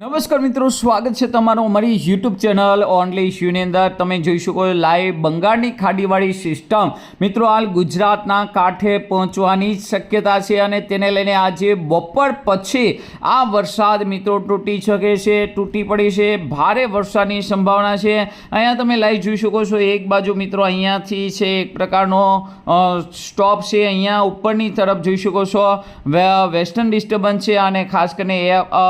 નમસ્કાર મિત્રો સ્વાગત છે તમારું અમારી યુટ્યુબ ચેનલ ઓનલી ઇશ્યુની અંદર. તમે જોઈ શકો લાઈવ બંગાળની ખાડીવાળી સિસ્ટમ મિત્રો હાલ ગુજરાતના કાંઠે પહોંચવાની શક્યતા છે અને તેને લઈને આજે બપોર પછી આ વરસાદ મિત્રો તૂટી શકે છે તૂટી પડી છે ભારે વરસાદની સંભાવના છે. અહીંયા તમે લાઈવ જોઈ શકો છો એક બાજુ મિત્રો અહીંયાથી છે એક પ્રકારનો સ્ટોપ છે. અહીંયા ઉપરની તરફ જોઈ શકો છો વેસ્ટર્ન ડિસ્ટર્બન્સ છે અને ખાસ કરીને અ,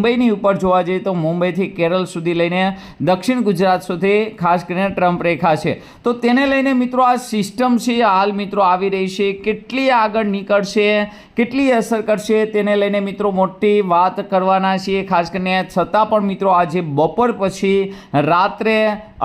મુંબઈની ઉપર જોવા જઈએ તો મુંબઈથી કેરળ સુધી લઈને દક્ષિણ ગુજરાત સુધી, ખાસ કરીને ટ્રમ્પ રેખા છે. તો તેને લઈને મિત્રો આ સિસ્ટમ છે, હાલ મિત્રો આવી રહી છે. કેટલી આગળ નીકળશે, કેટલી અસર કરશે તેને લઈને મિત્રો મોટી વાત કરવાના છીએ. ખાસ કરીને છતાં પણ મિત્રો આજે બપોર પછી રાત્રે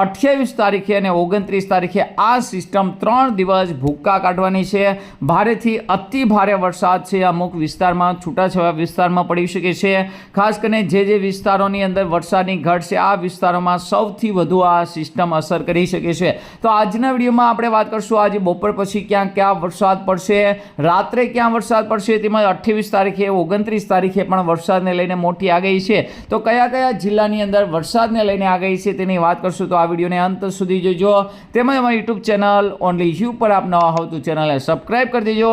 અઠ્યાવીસ તારીખે અને ઓગણત્રીસ તારીખે આ સિસ્ટમ ત્રણ દિવસ ભૂક્કા કાઢવાની છે. ભારેથી અતિ ભારે વરસાદ છે. અમુક વિસ્તારમાં છૂટાછવાયા વિસ્તારમાં પડી શકે છે. ખાસ કરીને જે જે વિસ્તારોની અંદર વરસાદની ઘટ છે, આ વિસ્તારોમાં સૌથી વધુ આ સિસ્ટમ અસર કરી શકે છે. તો આજના વિડીયોમાં આપણે વાત કરશું આજે બપોર પછી ક્યાં ક્યાં વરસાદ પડશે, રાત્રે ક્યાં વરસાદ પડશે, તેમાં અઠ્ઠાવીસ તારીખે, ઓગણત્રીસ તારીખે પણ વરસાદને લઈને મોટી આગાહી છે. તો કયા કયા જિલ્લાની અંદર વરસાદને લઈને આગાહી છે તેની વાત કરશું, તો આ વિડીયોને અંત સુધી જોજો. તેમજ અમારી યુટ્યુબ ચેનલ ઓનલી યુ પર આપ નવા હોવ તો ચેનલને સબસ્ક્રાઈબ કરી દેજો.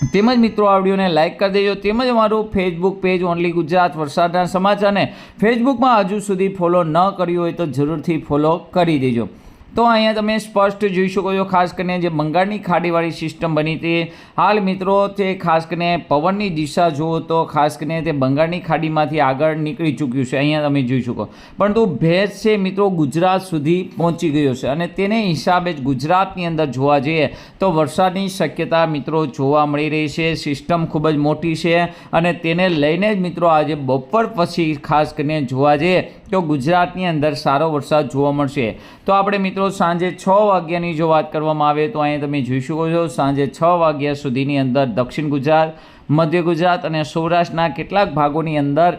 તેમજ મિત્રો આ વિડીયોને લાઇક કરી દેજો. તેમજ અમારું ફેસબુક પેજ ઓનલી ગુજરાત વરસાદના સમાચારને ફેસબુકમાં હજુ સુધી ફોલો ન કર્યું હોય તો જરૂરથી ફોલો કરી દેજો. તો અહીંયા તમે સ્પષ્ટ જોઈ શકો છો, ખાસ કરીને જે બંગાળની ખાડીવાળી સિસ્ટમ બની હતી. હાલ મિત્રો, તે ખાસ કરીને પવનની દિશા જુઓ તો ખાસ કરીને તે બંગાળની ખાડીમાંથી આગળ નીકળી ચૂક્યું છે, અહીંયા તમે જોઈ શકો. પરંતુ ભેજ છે મિત્રો, ગુજરાત સુધી પહોંચી ગયો છે અને તેને હિસાબે જ ગુજરાતની અંદર જોવા જઈએ તો વરસાદની શક્યતા મિત્રો જોવા મળી રહી છે સિસ્ટમ ખૂબ જ મોટી છે અને તેને લઈને જ મિત્રો આજે બપોર પછી ખાસ કરીને જોવા જઈએ તો ગુજરાતની અંદર સારો વરસાદ જોવા મળશે. તો આપણે મિત્રો સાંજે છ વાગ્યાની જો વાત કરવામાં આવે તો અહીંયા તમે જોઈ શકો છો, સાંજે છ વાગ્યા સુધીની અંદર દક્ષિણ ગુજરાત, મધ્ય ગુજરાત અને સૌરાષ્ટ્રના કેટલાક ભાગોની અંદર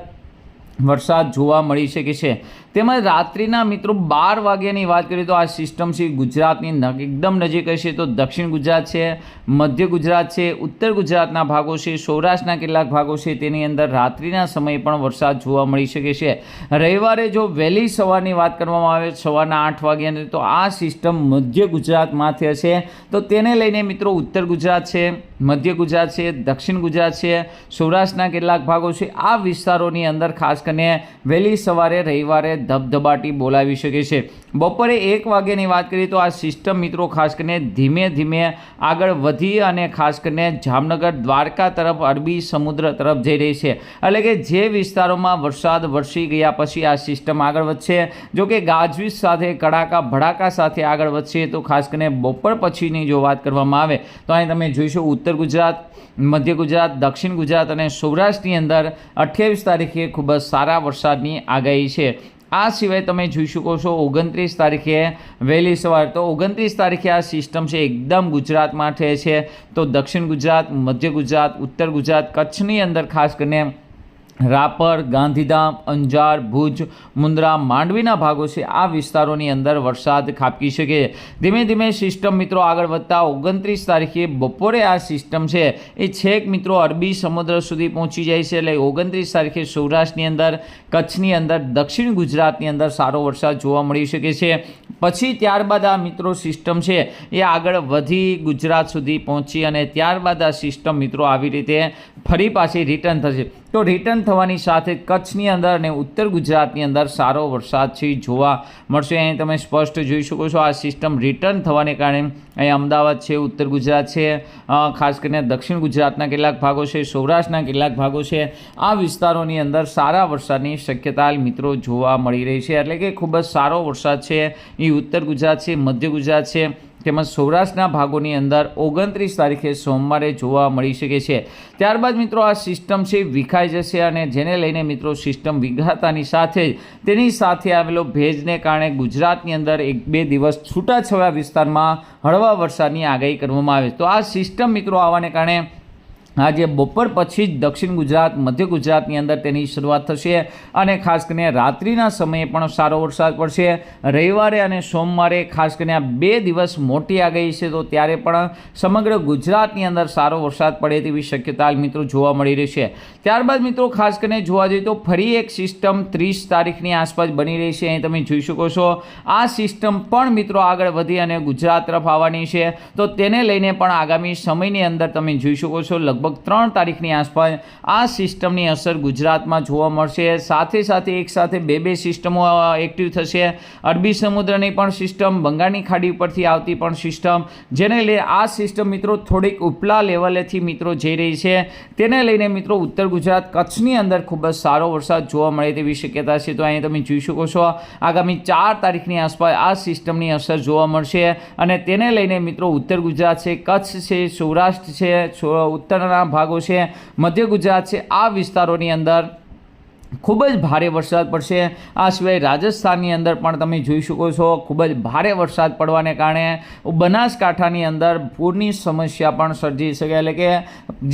વરસાદ જોવા મળી શકે છે. તેમજ રાત્રિના મિત્રો બાર વાગ્યાની વાત કરીએ તો આ સિસ્ટમ છે ગુજરાતની એકદમ નજીક હશે તો દક્ષિણ ગુજરાત છે, મધ્ય ગુજરાત છે, ઉત્તર ગુજરાતના ભાગો છે, સૌરાષ્ટ્રના કેટલાક ભાગો છે તેની અંદર રાત્રિના સમયે પણ વરસાદ જોવા મળી શકે છે. રવિવારે જો વહેલી સવારની વાત કરવામાં આવે, સવારના આઠ વાગ્યાની, તો આ સિસ્ટમ મધ્ય ગુજરાતમાંથી હશે. તો તેને લઈને મિત્રો ઉત્તર ગુજરાત છે, મધ્ય ગુજરાત છે, દક્ષિણ ગુજરાત છે, સૌરાષ્ટ્રના કેટલાક ભાગો છે. આ વિસ્તારોની અંદર ખાસ કરીને વહેલી સવારે રવિવારે ધબધબાટી બોલાવી શકે છે. બપોરે એક વાગ્યાની વાત કરીએ તો આ સિસ્ટમ મિત્રો ખાસ કરીને ધીમે ધીમે આગળ વધી અને ખાસ કરીને જામનગર દ્વારકા તરફ, અરબી સમુદ્ર તરફ જઈ રહી છે. એટલે કે જે વિસ્તારોમાં વરસાદ વરસી ગયા પછી આ સિસ્ટમ આગળ વધશે. જો કે ગાજવીજ સાથે, કડાકા ભડાકા સાથે આગળ વધશે તો ખાસ કરીને બપોર પછીની જો વાત કરવામાં આવે તો અહીં તમે જોઈશો ઉત્તર ગુજરાત, મધ્ય ગુજરાત, દક્ષિણ ગુજરાત અને સૌરાષ્ટ્રની અંદર અઠ્યાવીસ તારીખે ખૂબ જ સારા વરસાદની આગાહી છે. આ સિવાય તમે જોઈ શકો છો, ઓગણત્રીસ તારીખે વહેલી સવાર તો ઓગણત્રીસ તારીખે આ સિસ્ટમ છે, એકદમ ગુજરાત માટે છે. તો દક્ષિણ ગુજરાત, મધ્ય ગુજરાત, ઉત્તર ગુજરાત, કચ્છની અંદર ખાસ કરીને રાપર, ગાંધીધામ, અંજાર, ભુજ, મુન્દ્રા માંડવીના ભાગો છે. આ વિસ્તારોની અંદર વરસાદ ખાબકી શકે ધીમે ધીમે સિસ્ટમ મિત્રો આગળ વધતા ઓગણત્રીસ તારીખે બપોરે આ સિસ્ટમ છે એ છેક મિત્રો અરબી સમુદ્ર સુધી પહોંચી જાય છે. એટલે ઓગણત્રીસ તારીખે સૌરાષ્ટ્રની અંદર, કચ્છની અંદર, દક્ષિણ ગુજરાતની અંદર સારો વરસાદ જોવા મળી શકે છે. પછી ત્યારબાદ આ મિત્રો સિસ્ટમ છે એ આગળ વધી ગુજરાત સુધી પહોંચી અને ત્યારબાદ આ સિસ્ટમ મિત્રો આવી રીતે ફરી પાછી રિટર્ન થશે. તો રિટર્ન થવાની સાથે કચ્છની અંદર અને ઉત્તર ગુજરાતની અંદર સારો વરસાદ છે, જોવા મળશે. અહીં તમે સ્પષ્ટ જોઈ શકો છો, આ સિસ્ટમ રિટર્ન થવાને કારણે અહીં અમદાવાદ છે, ઉત્તર ગુજરાત છે ખાસ કરીને દક્ષિણ ગુજરાતના કેટલાક ભાગો છે, સૌરાષ્ટ્રના કેટલાક ભાગો છે. આ વિસ્તારોની અંદર સારા વરસાદની શક્યતા મિત્રો જોવા મળી રહી છે. એટલે કે ખૂબ જ સારો વરસાદ છે. એ ઉત્તર ગુજરાત છે, મધ્ય ગુજરાત છે તેમજ સૌરાષ્ટ્રના ભાગોની અંદર ઓગણત્રીસ તારીખે સોમવારે જોવા મળી શકે છે. ત્યારબાદ મિત્રો આ સિસ્ટમ છે વિખાઈ જશે અને જેને લઈને મિત્રો સિસ્ટમ વિઘાતાની સાથે જ તેની સાથે આવેલો ભેજને કારણે ગુજરાતની અંદર એક બે દિવસ છૂટાછવાયા વિસ્તારમાં હળવા વરસાદની આગાહી કરવામાં આવે. તો આ સિસ્ટમ મિત્રો આવવાને કારણે આજે બપોર પછી જ દક્ષિણ ગુજરાત, મધ્ય ગુજરાતની અંદર તેની શરૂઆત થશે અને ખાસ કરીને રાત્રિના સમયે પણ સારો વરસાદ પડશે. રવિવારે અને સોમવારે ખાસ કરીને આ બે દિવસ મોટી આગાહી છે, તો ત્યારે પણ સમગ્ર ગુજરાતની અંદર સારો વરસાદ પડે તેવી શક્યતા મિત્રો જોવા મળી રહી છે. ત્યારબાદ મિત્રો ખાસ કરીને જોવા જઈએ તો ફરી એક સિસ્ટમ ત્રીસ તારીખની આસપાસ બની રહી છે, અહીં તમે જોઈ શકો છો. આ સિસ્ટમ પણ મિત્રો આગળ વધી અને ગુજરાત તરફ આવવાની છે, તો તેને લઈને પણ આગામી સમયની અંદર તમે જોઈ શકો છો લગભગ ત્રણ તારીખની આસપાસ આ સિસ્ટમની અસર ગુજરાતમાં જોવા મળશે. સાથે સાથે એક સાથે બે બે સિસ્ટમો એક્ટિવ થશે. અરબી સમુદ્રની પણ સિસ્ટમ, બંગાળની ખાડી પરથી આવતી પણ સિસ્ટમ. જેને લઈ આ સિસ્ટમ મિત્રો થોડીક ઉપલા લેવલેથી મિત્રો જઈ રહી છે. તેને લઈને મિત્રો ઉત્તર ગુજરાત કચ્છની અંદર ખૂબ જ સારો વરસાદ જોવા મળે તેવી શક્યતા છે. તો અહીં તમે જોઈ શકો છો, આગામી ચાર તારીખની આસપાસ આ સિસ્ટમની અસર જોવા મળશે. અને તેને લઈને મિત્રો ઉત્તર ગુજરાત છે, કચ્છ છે, સૌરાષ્ટ્ર છે છો- ઉત્તરના ભાગો છે. મધ્ય ગુજરાત છે આ વિસ્તારોની અંદર. ખૂબ જ ભારે વરસાદ પડશે. આ સિવાય રાજસ્થાનની અંદર પણ તમે જોઈ શકો છો, ખૂબ જ ભારે વરસાદ પડવાને કારણે બનાસકાંઠાની અંદર પૂરની સમસ્યા પણ સર્જી શકે. એટલે કે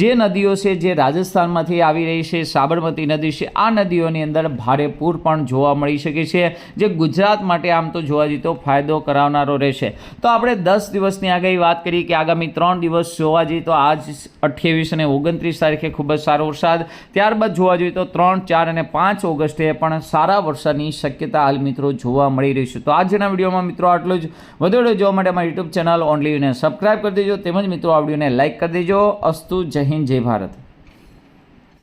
જે નદીઓ છે, જે રાજસ્થાનમાંથી આવી રહી છે, સાબરમતી નદી છે, આ નદીઓની અંદર ભારે પૂર પણ જોવા મળી શકે છે, જે ગુજરાત માટે આમ તો જોવા જઈએ તો ફાયદો કરાવનારો રહેશે. તો આપણે દસ દિવસની આગાહી વાત કરી કે આગામી ત્રણ દિવસ જોવા જઈએ તો આજ અઠ્યાવીસ અને ઓગણત્રીસ તારીખે ખૂબ જ સારો વરસાદ. ત્યારબાદ જોવા જોઈએ તો ત્રણ, ચાર અને પાંચ ઓગસ્ટે પણ સારા વરસાદની શક્યતા હાલ મિત્રો જોવા મળી રહી છે. તો આજના વિડીયોમાં મિત્રો આટલું જ. વધુ જોવા માટે અમારી યુટ્યુબ ચેનલ ઓનલીને સબસ્ક્રાઈબ કરી દેજો. તેમજ મિત્રો આ વિડીયોને લાઇક કરી દેજો. અસ્તુ જય હિન્દ, જય ભારત.